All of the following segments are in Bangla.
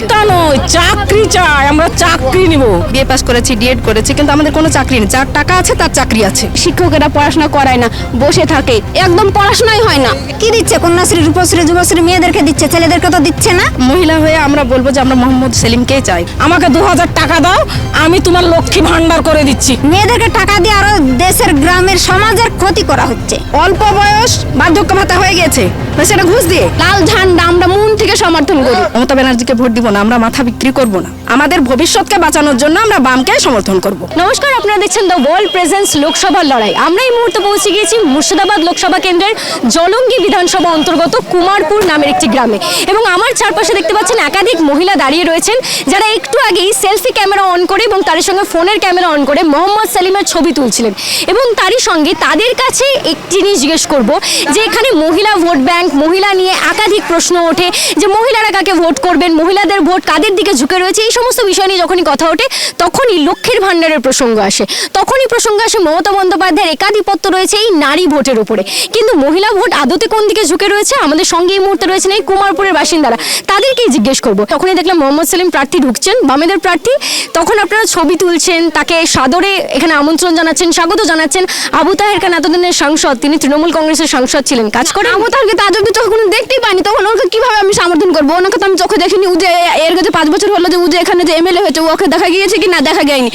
ভাতা নয় চাকরি চাই আমরা চাকরি নিব। বিয়ে পাস করেছি ডিএড করেছি কিন্তু আমাদের কোনো চাকরি নেই। যার টাকা আছে তার চাকরি আছে। শিক্ষকেরা পড়াশোনা করায় না বসে থাকে। একদম পড়াশোনাই হয় না। কি দিচ্ছে? কন্যাশ্রী রূপশ্রী যুবশ্রী মেয়েদেরকে দিচ্ছে? ছেলেদেরকে তো দিচ্ছে না? মহিলা হয়ে আমরা বলব যে আমরা মোহাম্মদ সেলিমকেই চাই। আমাকে দু হাজার টাকা দাও আমি তোমার লক্ষ্মী ভান্ডার করে দিচ্ছি। মেয়েদেরকে টাকা দিয়ে আরও দেশের গ্রামের সমাজের ক্ষতি করা হচ্ছে। অল্প বয়স বার্ধক্য ভাতা হয়ে গেছে। সেটা ঘুষ দিয়ে। লাল ঝান্ডা আমরা মন থেকে সমর্থন করি। মমতা ব্যানার্জিকে ভোট দিব না আমরা মাথা বিক্রি করব না। আমাদের ভবিষ্যৎকে বাঁচানোর জন্য আমরা বামকে সমর্থন করব। নমস্কার, আপনারা দেখছেন দ্য ওয়ার্ল্ড প্রেজেন্স লোকসভার লড়াই। আমরা এই মুহূর্তে পৌঁছে গিয়েছি মুর্শিদাবাদ লোকসভা কেন্দ্রের জলঙ্গি বিধানসভা অন্তর্গত কুমারপুর নামের একটি গ্রামে। এবং আমার চারপাশে দেখতে পাচ্ছেন একাধিক মহিলা দাঁড়িয়ে রয়েছেন, যারা একটু আগেই সেলফি ক্যামেরা অন করে এবং তার সঙ্গে ফোনের ক্যামেরা অন করে মোহাম্মদ সালিমের ছবি তুলছিলেন। এবং তারই সঙ্গে তাদের কাছে একটি জিনিস জিজ্ঞেস করব, যে এখানে মহিলা ভোট ব্যাংক, মহিলা নিয়ে একাধিক প্রশ্ন ওঠে, যে মহিলারা কাকে ভোট করবেন, মহিলাদের ভোট কাদের দিকে ঝুঁকে রয়েছে এই সমস্ত বিষয় নিয়ে যখনই কথা ওঠে তখনই লক্ষ্মীর ভাণ্ডারের প্রসঙ্গ আসে। তখনই প্রসঙ্গ আসে মমতা বন্দ্যোপাধ্যায়ের একাধিপত্য রয়েছে এই নারী ভোটের উপরে। কিন্তু মহিলা ভোট আদতে কোন দিকে ঝুঁকে রয়েছে? আমাদের সঙ্গে এই মুহূর্তে রয়েছেন এই কুমারপুরের বাসিন্দারা। তাদেরকেই জিজ্ঞেস করব। তখনই দেখলাম মোহাম্মদ সেলিম প্রার্থী ঢুকছেন বামেদের প্রার্থী। তখন আপনারা ছবি তুলছেন তাকে সাদরে এখানে আমন্ত্রণ জানাচ্ছেন স্বাগত জানাচ্ছেন। আবু তাহের খান এতদিনের সাংসদ তিনি তৃণমূল কংগ্রেসের সাংসদ ছিলেন। কাজ করে আমি তাহলে তো আজ অব্দি চোখে কোনো দেখতেই পাইনি। তখন ওকে কীভাবে আমি সমর্থন করব? ওনাকে তো আমি চোখে দেখিনি ও যে এর কাছে পাঁচ বছর হলো যে ও যে এখানে যে এমএলএ হয়েছে ওকে দেখা গিয়েছে কি না দেখা যায়নি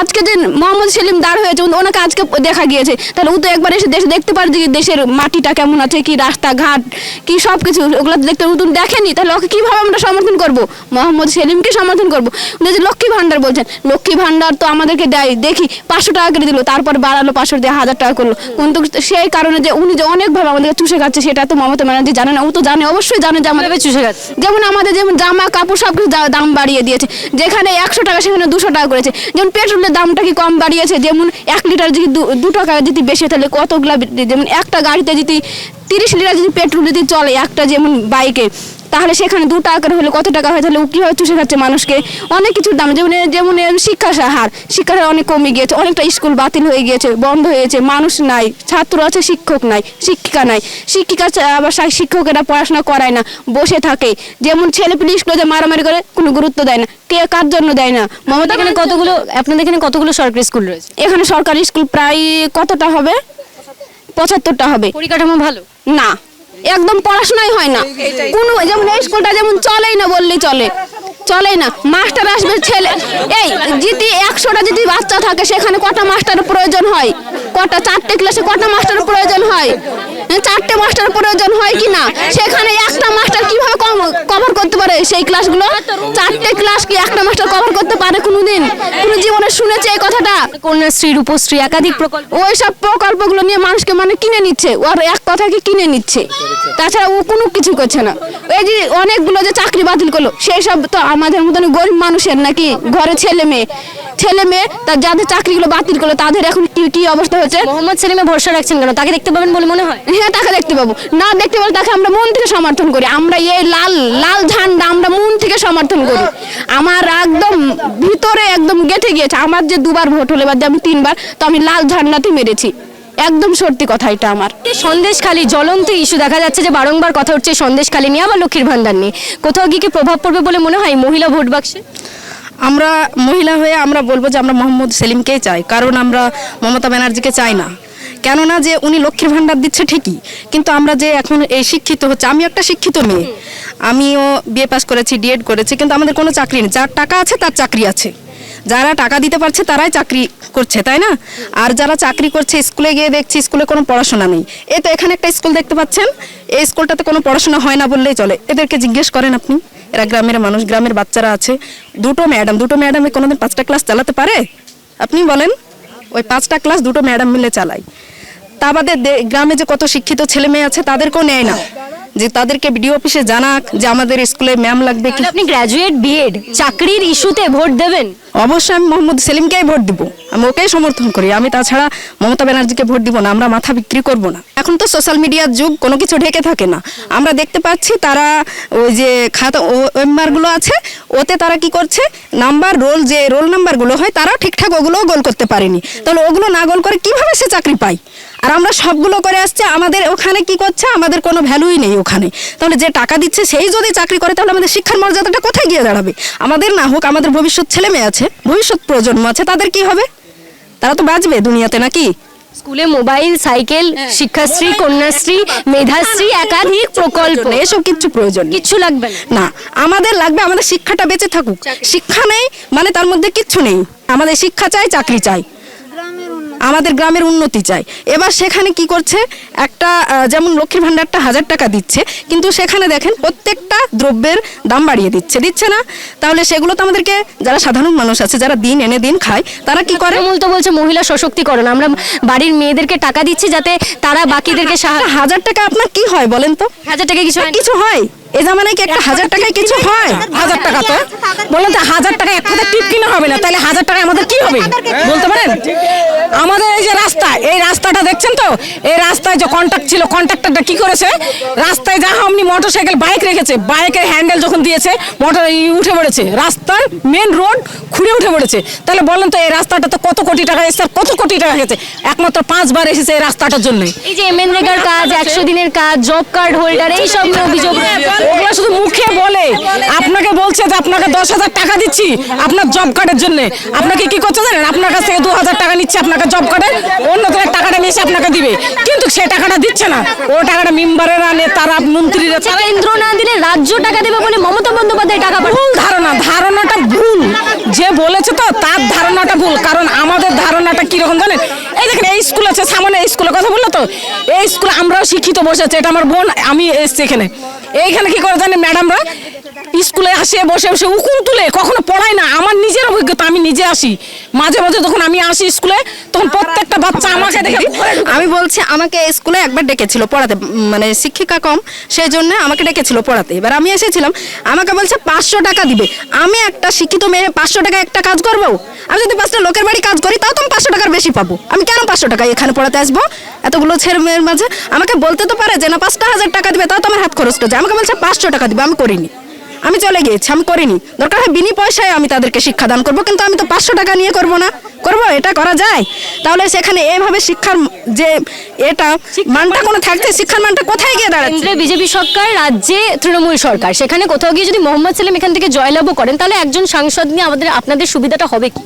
আজকে যে মোহাম্মদ সেলিম দাঁড় হয়েছে ওনাকে আজকে দেখা গিয়েছে। তাহলে ও তো একবার এসে দেশে দেখতে পারে যে দেশের মাটিটা কেমন আছে কি রাস্তাঘাট কি সব কিছু ওগুলো দেখতে তো দেখেনি। তাহলে ওকে কীভাবে আমরা সমর্থন করব? মোহাম্মদ সেলিমকে সমর্থন করব? উনি যে লক্ষ্মী ভান্ডার বলছেন লক্ষ্মী ভান্ডার তো আমাদেরকে দেয় দেখি পাঁচশো টাকা করে দিল তারপর বাড়ালো পাঁচশো দিয়ে হাজার টাকা করল। কিন্তু সেই কারণে যে উনি যে অনেকভাবে আমাদেরকে চুষে খাচ্ছে সেটা তো মমতা ব্যানার্জি জানে না। ও তো জানে অবশ্যই জানে যে আমাদের চুষে খাচ্ছে? যেমন আমাদের যেমন জামা কাপড় সব কিছু দাম বাড়িয়ে দিয়েছে। যেখানে একশো টাকা, সেখানে দুশো টাকা করেছে। যেমন পেট্রোলের দামটা কি কম বাড়িয়েছে? যেমন এক লিটার যদি দু- টাকা যদি বেশি, তাহলে কতগুলা যেমন একটা গাড়িতে যদি তিরিশ লিটার যদি পেট্রোল যদি চলে, একটা যেমন বাইকে তাহলে সেখানে দু টাকার হলে কত টাকা হয়? তাহলে কীভাবে চুষে খাচ্ছে মানুষকে? অনেক কিছুর দাম। যেমন যেমন এর শিক্ষার হার। শিক্ষার হার অনেক কমে গিয়েছে। অনেকটা স্কুল বাতিল হয়ে গিয়েছে বন্ধ হয়েছে। মানুষ নাই ছাত্র আছে শিক্ষক নাই শিক্ষিকা নাই। শিক্ষিকা আবার শিক্ষকেরা পড়াশোনা করায় না বসে থাকে। যেমন ছেলে পিলে স্কুলে যে মারামারি করে কোনো গুরুত্ব দেয় না। কে কার জন্য দেয় না? মমতা এখানে কতগুলো আপনাদের এখানে কতগুলো সরকারি স্কুল রয়েছে? এখানে সরকারি স্কুল প্রায় কতটা হবে? পঁচাত্তরটা হবে। পরিকাঠামো ভালো? না। একদম পড়াশোনাই হয় না। কোনো যেমন এই স্কুলটা যেমন চলেই না বললে চলে। চলেই না। মাস্টার আসবে ছেলে এই যদি একশোটা যদি বাচ্চা থাকে সেখানে কটা মাস্টারের প্রয়োজন হয়? কটা চারটে ক্লাসে কটা মাস্টারের প্রয়োজন হ্যাঁ, চারটে মাস্টার প্রয়োজন হয় কি না? সেখানে একটা মাস্টার কীভাবে কভার করতে পারে সেই ক্লাসগুলো চারটে ক্লাস কি একটা মাস্টার কভার করতে পারে কোনোদিন? কোনো জীবনে শুনেছে এই কথাটা? কন্যাশ্রী রূপশ্রী একাধিক প্রকল্প। ওই সব প্রকল্পগুলো নিয়ে মানুষকে মানে কিনে নিচ্ছে। ওর এক কথাকে কিনে নিচ্ছে? তাছাড়া ও কোনো কিছু করছে না। এই যে অনেকগুলো যে চাকরি বাতিল করল সেই সব তো আমাদের মতন গরিব মানুষের নাকি ঘরে ছেলে মেয়ে? ছেলে মেয়ে তার যাদের চাকরিগুলো বাতিল করল তাদের এখন কি কি অবস্থা হচ্ছে? মোহাম্মদ সেলিমে ভরসা রাখছেন কেন? তাকে দেখতে পাবেন বলে মনে হয়? হ্যাঁ তাকে দেখতে পাবো। না দেখতে পাবো তাকে আমরা মন থেকে সমর্থন করি। আমরা এই লাল লাল ঝান্ডা আমরা মন থেকে সমর্থন করি। আমার একদম ভিতরে একদম গেঁথে গিয়েছে। আমার যে দুবার ভোট হলে বাদ দিয়ে আমি তিনবার তো আমি লাল ঝান্ডাতে মেরেছি। একদম সত্যি কথা এটা আমার। সন্দেশখালী জ্বলন্ত ইস্যু দেখা যাচ্ছে যে বারংবার কথা হচ্ছে সন্দেশখালী নিয়ে আবার লক্ষ্মীর ভান্ডার নিয়ে। কোথাও গিয়ে কি প্রভাব পড়বে বলে মনে হয় মহিলা ভোট বাক্সে? আমরা মহিলা হয়ে আমরা বলব যে আমরা মোহাম্মদ সেলিমকেই চাই কারণ আমরা মমতা ব্যানার্জিকে চাই না। কেননা যে উনি লক্ষ্মীর ভাণ্ডার দিচ্ছে ঠিকই, কিন্তু আমরা যে এখন এই শিক্ষিত হচ্ছে, আমি একটা শিক্ষিত মেয়ে, আমিও বিয়ে পাস করেছি, ডিএড করেছি, কিন্তু আমাদের কোনো চাকরি নেই। যার টাকা আছে, তার চাকরি আছে। যারা টাকা দিতে পারছে, তারাই চাকরি করছে, তাই না? আর যারা চাকরি করছে, স্কুলে গিয়ে দেখছি, স্কুলে কোনো পড়াশোনা নেই। এ তো এখানে একটা স্কুল দেখতে পাচ্ছেন, এই স্কুলটাতে কোনো পড়াশোনা হয় না বললেই চলে। এদেরকে জিজ্ঞেস করেন আপনি, এরা গ্রামের মানুষ, গ্রামের বাচ্চারা আছে। দুটো ম্যাডাম, দুটো ম্যাডামে কোনোদিন পাঁচটা ক্লাস চালাতে পারে? আপনি বলেন। ওই পাঁচটা ক্লাস দুটো ম্যাডাম মিলে চালায় তা দে- গ্রামে যে কত শিক্ষিত ছেলে মেয়ে আছে, তাদেরকেও নেয় না। যে তাদেরকে বিডিও অফিসে জানাক যে আমাদের স্কুলে ম্যাম লাগবে কি। আপনি গ্র্যাজুয়েট বিএড চাকরির ইস্যুতে ভোট দেবেন? অবশ্যই আমি মোহাম্মদ সেলিমকেই ভোট দিব। আমি ওকেই সমর্থন করি। আমি তাছাড়া মমতা ব্যানার্জিকে ভোট দিব না। আমরা মাথা বিক্রি করব না। এখন তো সোশ্যাল মিডিয়ার যুগ কোনো কিছু ঢেকে থাকে না। আমরা দেখতে পাচ্ছি তারা ওই যে খাতা ওয়েম্বারগুলো আছে ওতে তারা কি করছে? নাম্বার রোল যে রোল নাম্বারগুলো হয় তারা ঠিকঠাক ওগুলোও গোল করতে পারেনি। তাহলে ওগুলো না গোল করে কীভাবে সে চাকরি পায়? আর আমরা সবগুলো করে আসছে আমাদের ওখানে কি করছে? আমাদের কোনো ভ্যালুই নেই ওখানে। তাহলে যে টাকা দিচ্ছে সেই যদি চাকরি করে তাহলে আমাদের শিক্ষার মর্যাদাটা কোথায় গিয়ে দাঁড়াবে? আমাদের না হোক আমাদের ভবিষ্যৎ ছেলে মেয়ে আছে ভবিষ্যৎ প্রজন্ম আছে তাদের কি হবে? তারা তো বাঁচবে দুনিয়াতে নাকি? স্কুলে মোবাইল সাইকেল হ্যাঁ। শিক্ষাশ্রী কন্যাশ্রী মেধাশ্রী একাধিক প্রকল্প। এসব কিচ্ছু প্রয়োজন কিচ্ছু লাগবে না। না আমাদের লাগবে আমাদের শিক্ষাটা বেঁচে থাকুক। শিক্ষা নেই মানে তার মধ্যে কিচ্ছু নেই। আমাদের শিক্ষা চাই চাকরি চাই। আমাদের গ্রামের উন্নতি চাই। এবার সেখানে কি করছে? একটা যেমন লক্ষ্মীর ভাণ্ডারটা হাজার টাকা দিচ্ছে কিন্তু সেখানে দেখেন প্রত্যেকটা দ্রব্যের দাম বাড়িয়ে দিচ্ছে। দিচ্ছে না? তাহলে সেগুলো তো আমাদেরকে যারা সাধারণ মানুষ আছে যারা দিন এনে দিন খায় তারা কি করে? তৃণমূল তো বলছে মহিলা সশক্তিকরণ আমরা বাড়ির মেয়েদেরকে টাকা দিচ্ছি যাতে তারা বাকিদেরকে হাজার টাকা আপনার কি হয় বলেন তো? হাজার টাকা কিছু কিছু হয়? এ জামানায় কি একটা হাজার টাকায় কিছু হয়? হাজার টাকা তো? বললেন তো হাজার টাকা এক হাজার টিপ কিনা হবে না? তাহলে হাজার টাকা আমাদের কি হবে? বলতে পারেন? আমাদের এই যে রাস্তা এই রাস্তাটা দেখছেন তো? এই রাস্তায় যে কন্ট্রাক্ট ছিল কন্ট্রাক্টরটা কি করেছে? রাস্তায় যা আপনি মোটর সাইকেল বাইক রেখেছে। বাইকের হ্যান্ডেল যখন দিয়েছে মোটর উঠে পড়েছে। রাস্তার মেন রোড খুঁড়ে উঠে পড়েছে। তাহলে বলেন তো এই রাস্তাটা তো কত কোটি টাকা এসেছে? আর কত কোটি টাকা গেছে? একমাত্র পাঁচবার এসেছে এই রাস্তাটার জন্যই এই যে এমএনরেগার কাজ একশো দিনের কাজ জব কার্ড হোল্ডার এইসব নিয়ে অভিযোগ। ওগুলো শুধু মুখে বলে। আপনাকে বলছে যে আপনাকে দশ হাজার টাকা দিচ্ছি আপনার জব কার্ডের জন্য। আপনাকে কি করতে জানেন? আপনার কাছ থেকে দু হাজার টাকা নিচ্ছে আপনাকে জব কার্ডের অন্য টাকাটা নিয়ে আপনাকে দিবে। কিন্তু সে টাকাটা দিচ্ছে না। ও টাকাটা মেম্বারেরা নেতারা মন্ত্রীরা তারা কেন্দ্র না দিলে রাজ্য টাকা দেবে বলে মমতা বন্দ্যোপাধ্যায় টাকা ভুল ধারণা ধারণাটা ভুল। যে বলেছে তো তার ধারণাটা ভুল। কারণ আমাদের ধারণাটা কীরকম জানেন? এই দেখেন, এই স্কুল আছে, সামনে এই স্কুলের কথা বলল তো? এই স্কুলে আমরাও শিক্ষিত বসে আছে, এটা আমার বোন, আমি এসছি এখানে। এইখানে কি করে জানি ম্যাডামরা স্কুলে আসে বসে বসে উকুন তুলে কখনো পড়ায় না। আমার নিজের অভিজ্ঞতা আমি নিজে আসি। মাঝে মাঝে যখন আমি আসি স্কুলে তখন প্রত্যেকটা বাচ্চা আমাকে দেখে আমি বলছি আমাকে স্কুলে একবার ডেকেছিল পড়াতে মানে শিক্ষিকা কম সেই জন্য আমাকে ডেকেছিল পড়াতে। এবার আমি এসেছিলাম আমাকে বলছে পাঁচশো টাকা দিবে। আমি একটা শিক্ষিত মেয়ে পাঁচশো টাকা একটা কাজ করব? আমি যদি পাঁচটা লোকের বাড়ি কাজ করি তাও তো আমি পাঁচশো টাকার বেশি পাবো। আমি কেন পাঁচশো টাকা এখানে পড়াতে আসব? এতগুলো ছেলে মেয়ের মাঝে। আমাকে বলতে তো পারে যে না পাঁচটা হাজার টাকা দিবে তাও তো আমার হাত খরচটা যায় আমাকে বলছে পাঁচশো টাকা দিবে। আমি করিনি। আমি চলে গিয়েছি আমি করিনি। দরকার হয় বিনি পয়সায় আমি তাদেরকে শিক্ষাদান করব কিন্তু আমি তো পাঁচশো টাকা নিয়ে করব না। করব এটা করা যায়? তাহলে সেখানে এভাবে শিক্ষার যে এটা মানটা কোনো থাকছে? শিক্ষার মানটা কোথায় গিয়ে দাঁড়াচ্ছে? বিজেপি সরকার রাজ্যে তৃণমূল সরকার। সেখানে কোথাও গিয়ে যদি মোহাম্মদ সেলিম এখান থেকে জয়লাভও করেন তাহলে একজন সাংসদ নিয়ে আমাদের আপনাদের সুবিধাটা হবে কি?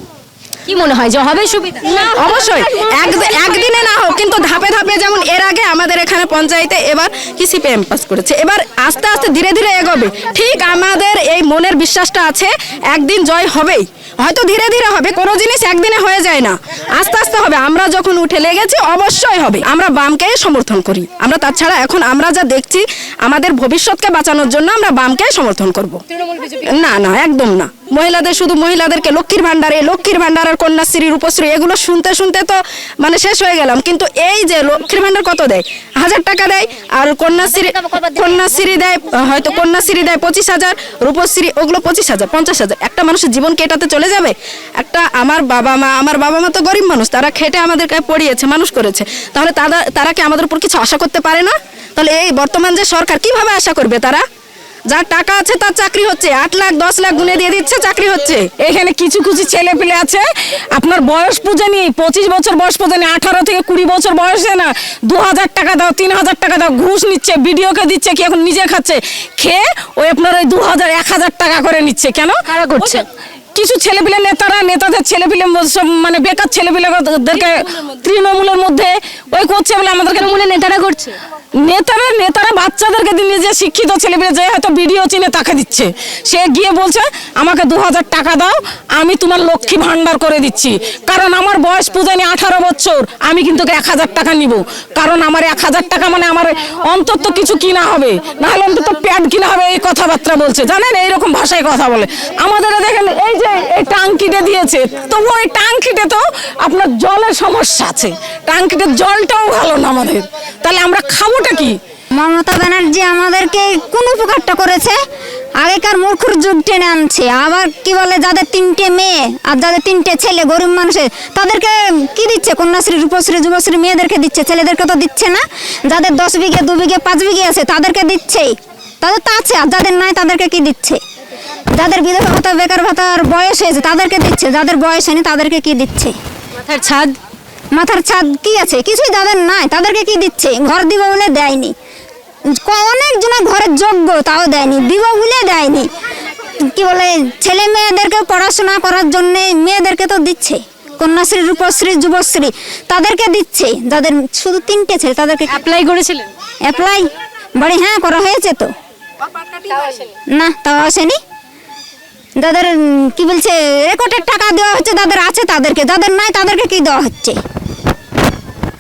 কি মনে হয় যে হবে সুবিধা অবশ্যই। এক- একদিনে না হোক কিন্তু ধাপে ধাপে যেমন এর আগে আমাদের এখানে পঞ্চায়েতে এবার কি সিপিএম পাস করেছে এবার আস্তে আস্তে ধীরে ধীরে এগোবে। ঠিক আমাদের এই মনের বিশ্বাসটা আছে একদিন জয় হবেই। হয়তো ধীরে ধীরে হবে কোনো জিনিস একদিনে হয়ে যায় না। আস্তে আস্তে হবে আমরা যখন উঠে লেগেছি অবশ্যই হবে। আমরা বামকে সমর্থন করি। আমরা তাছাড়া এখন আমরা যা দেখছি আমাদের ভবিষ্যৎকে বাঁচানোর জন্য আমরা বামকে সমর্থন করব। না না একদম না। মহিলাদের শুধু মহিলাদেরকে লক্ষ্মীর ভান্ডারে লক্ষ্মীর ভান্ডার আর কন্যাশ্রী, রূপশ্রী, এগুলো শুনতে শুনতে তো মানে শেষ হয়ে গেলাম। কিন্তু এই যে লক্ষ্মীর ভান্ডার কত দেয়? হাজার টাকা দেয় আর কন্যাশ্রী কন্যাশ্রী দেয়, হয়তো কন্যাশ্রী দেয় পঁচিশ হাজার, রূপশ্রী ওগুলো পঁচিশ হাজার, পঞ্চাশ হাজার। একটা মানুষের জীবন কেটাতে চলে যাবে? একটা আমার বাবা মা, আমার বাবা মা তো গরিব মানুষ, তারা খেটে আমাদেরকে পড়িয়েছে, মানুষ করেছে। তাহলে তারা তারা কি আমাদের উপর কিছু আশা করতে পারে না? তাহলে এই বর্তমান যে সরকার কীভাবে আশা করবে তারা? যার টাকা আছে তার চাকরি হচ্ছে। আট লাখ দশ লাখ গুনে দিয়ে দিচ্ছে চাকরি হচ্ছে। এখানে কিছু কিছু ছেলে পেলে আছে। আপনার বয়স পূজা নেই পঁচিশ বছর বয়স পুজো নেই আঠারো থেকে কুড়ি বছর বয়সে না দু হাজার টাকা দাও তিন হাজার টাকা দাও ঘুষ নিচ্ছে ভিডিওকে দিচ্ছে কি এখন নিজে খাচ্ছে। খেয়ে ওই আপনার ওই দু হাজার এক হাজার টাকা করে নিচ্ছে কেন? কারা করছে? কিছু ছেলেপিলে নেতারা নেতাদের ছেলেপিলে সব মানে বেকার ছেলেপিলেদেরকে তৃণমূলের মধ্যে ওই করছে বলে আমাদেরকে তৃণমূলের নেতারা করছে? নেতারা নেতারা বাচ্চাদেরকে দিয়ে নিজে শিক্ষিত ছেলে ছেলেমেয়ে যে হয়তো ভিডিও চিনে তাকে দিচ্ছে। সে গিয়ে বলছে, আমাকে দু হাজার টাকা দাও, আমি তোমার লক্ষ্মী ভান্ডার করে দিচ্ছি। কারণ আমার বয়স পূজানি আঠারো বছর, আমি কিন্তু এক হাজার টাকা নিব। কারণ আমার এক হাজার টাকা মানে আমার অন্তত কিছু কিনা হবে। নাহলে অন্তত প্যাড কিনা হবে, এই কথাবার্তা বলছে। জানেন, এইরকম ভাষায় কথা বলে। আমাদের দেখেন, এই যে, এই টাঙ্কিটা দিয়েছে তবু ওই টাঙ্কিতে তো আপনার জলের সমস্যা আছে। টাঙ্কিতে জলটাও ভালো না আমাদের। তাহলে আমরা খাবোটা কি? মমতা ব্যানার্জি আমাদেরকে কোন উপকারটা করেছে? আগেকার মূর্খর যুগ টেনে আনছে। আবার কি বলে যাদের তিনটে মেয়ে আর যাদের তিনটে ছেলে গরিব মানুষের তাদেরকে কি দিচ্ছে? কন্যাশ্রী রূপশ্রী যুবশ্রী মেয়েদেরকে দিচ্ছে? ছেলেদেরকে তো দিচ্ছে না। যাদের দশ বিঘে দু বিঘে পাঁচ বিঘে আছে তাদেরকে দিচ্ছেই। তাদের তো আছে আর যাদের নাই তাদেরকে কি দিচ্ছে? যাদের বিধবা ভাতা বেকার ভাতার বয়স হয়েছে তাদেরকে দিচ্ছে। যাদের বয়স হয়নি তাদেরকে কি দিচ্ছে? মাথার ছাদ? মাথার ছাদ কি আছে? কিছুই তাদের নাই। তাদেরকে কি দিচ্ছে? ঘর দিব বলে দেয়নি। ক- অনেক জন ঘরের যোগ্য তাও দেয়নি। দিব বলে দেয়নি। কি বলে ছেলে মেয়েদেরকে পড়াশোনা করার জন্য মেয়েদেরকে তো দিচ্ছে। কন্যাশ্রী রূপশ্রী যুবশ্রী তাদেরকে দিচ্ছে। যাদের শুধু তিনটে ছেলে তাদেরকে অ্যাপ্লাই করেছিলেন? অ্যাপ্লাই বাড়ি হ্যাঁ করা হয়েছে তো। না তাও আসেনি। যাদের কি বলছে রেকর্ডের টাকা দেওয়া হচ্ছে যাদের আছে তাদেরকে। যাদের নাই তাদেরকে কি দেওয়া হচ্ছে?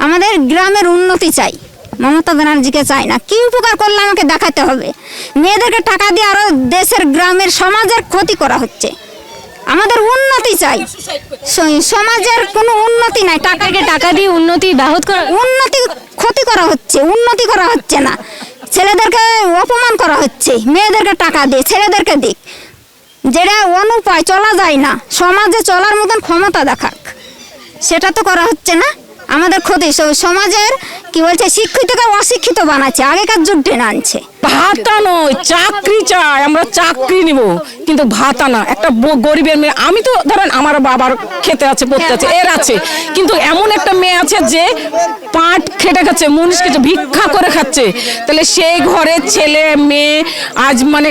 আমাদের গ্রামের উন্নতি চাই। মমতা ব্যানার্জিকে চাই না। কি উপকার করলে আমাকে দেখাতে হবে? মেয়েদেরকে টাকা দিয়ে আরও দেশের গ্রামের সমাজের ক্ষতি করা হচ্ছে। আমাদের উন্নতি চাই। সমাজের কোনো উন্নতি নাই। টাকা তাদেরকে টাকা দিয়ে উন্নতি ব্যাহত করা উন্নতি ক্ষতি করা হচ্ছে। উন্নতি করা হচ্ছে না। ছেলেদেরকে অপমান করা হচ্ছে। মেয়েদেরকে টাকা দিয়ে ছেলেদেরকে দিক যেটা অনুপায় চলা যায় না। সমাজে চলার মতন ক্ষমতা দেখাক। সেটা তো করা হচ্ছে না। আমাদের ক্ষতি। সমাজের, কি বলছে, শিক্ষিতকে অশিক্ষিত বানাচ্ছে, আগেকার যুগ টেনে আনছে। ভাতা নয়, চাকরি চাই, আমরা চাকরি নিব। কিন্তু ভাতা না, একটা গরিবের মেয়ে, আমি তো ধরেন আমার বাবার খেতে আছে, পড়তে আছে, এর আছে। কিন্তু এমন একটা মেয়ে আছে যে পাট খেটে খাচ্ছে, মুনিশ খেতে ভিক্ষা করে খাচ্ছে। তাহলে সেই ঘরের ছেলে, মেয়ে আজ মানে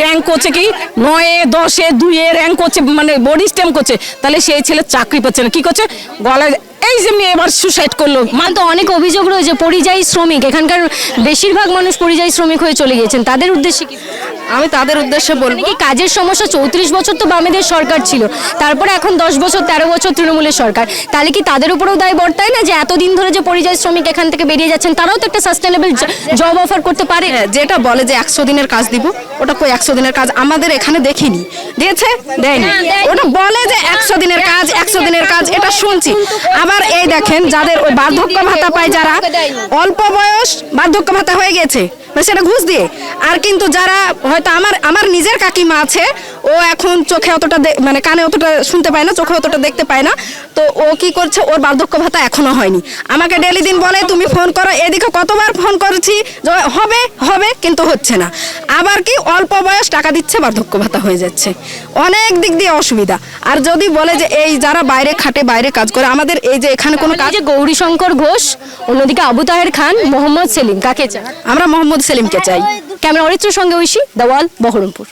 র্যাঙ্ক করছে কি? নয়ে, দশে, দুইয়ে র্যাঙ্ক করছে মানে বডি স্ট্যাম্প করছে। তাহলে সেই ছেলে চাকরি পাচ্ছে না। কি করছে? গলায় এই যে মেয়ে এবার সুসাইড করল। মানে তো অনেক অভিযোগ রয়েছে, পরিযায়ী শ্রমিক। এখানকার বেশিরভাগ মানুষ পরিযায়ী শ্রমিক হয়ে চলে গিয়েছেন। তাদের উদ্দেশ্যে কি? আমি তাদের উদ্দেশ্যে বলব মানে কি কাজের সমস্যা চৌত্রিশ বছর তো বামেদের সরকার ছিল তারপরে এখন দশ বছর তেরো বছর তৃণমূলের সরকার তাহলে কি তাদের উপরেও দায় বর্তায় না যে এতদিন ধরে যে পরিযায়ী শ্রমিক এখান থেকে বেরিয়ে যাচ্ছেন তারাও তো একটা সাস্টেনেবল জব অফার করতে পারে হ্যাঁ, যেটা বলে যে একশো দিনের কাজ দিব ওটা কই একশো দিনের কাজ আমাদের এখানে দেখিনি দিয়েছে দেয়নি ওটা বলে যে একশো দিনের কাজ একশো দিনের কাজ এটা শুনছি আবার এই দেখেন যাদের ওই বার্ধক্য ভাতা পায় যারা অল্প বয়স বার্ধক্য ভাতা হয়ে গেছে মানে সেটা ঘুষ দিয়ে। আর কিন্তু যারা হয়তো আমার আমার নিজের কাকিমা আছে ও এখন চোখে অতটা মানে কানে অতটা শুনতে পায় না চোখে অতটা দেখতে পায় না। তো ও কি করছে? ওর বার্ধক্য ভাতা এখনও হয়নি। আমাকে ডেলি দিন বলে তুমি ফোন করো এদিকে কতবার ফোন করেছি? যে হবে হবে কিন্তু হচ্ছে না। আবার কি অল্প বয়স টাকা দিচ্ছে বার্ধক্য ভাতা হয়ে যাচ্ছে। অনেক দিক দিয়ে অসুবিধা। আর যদি বলে যে এই যারা বাইরে খাটে বাইরে কাজ করে আমাদের এই যে এখানে কোনো কাজ কাজে গৌরীশঙ্কর ঘোষ অন্যদিকে আবু তাহের খান মোহাম্মদ সেলিম কাকে চান আমরা মোহাম্মদ সেলিমকে চাই। ক্যামেরা অরিত্র সঙ্গে ঐশী দ্য ওয়াল বহরমপুর।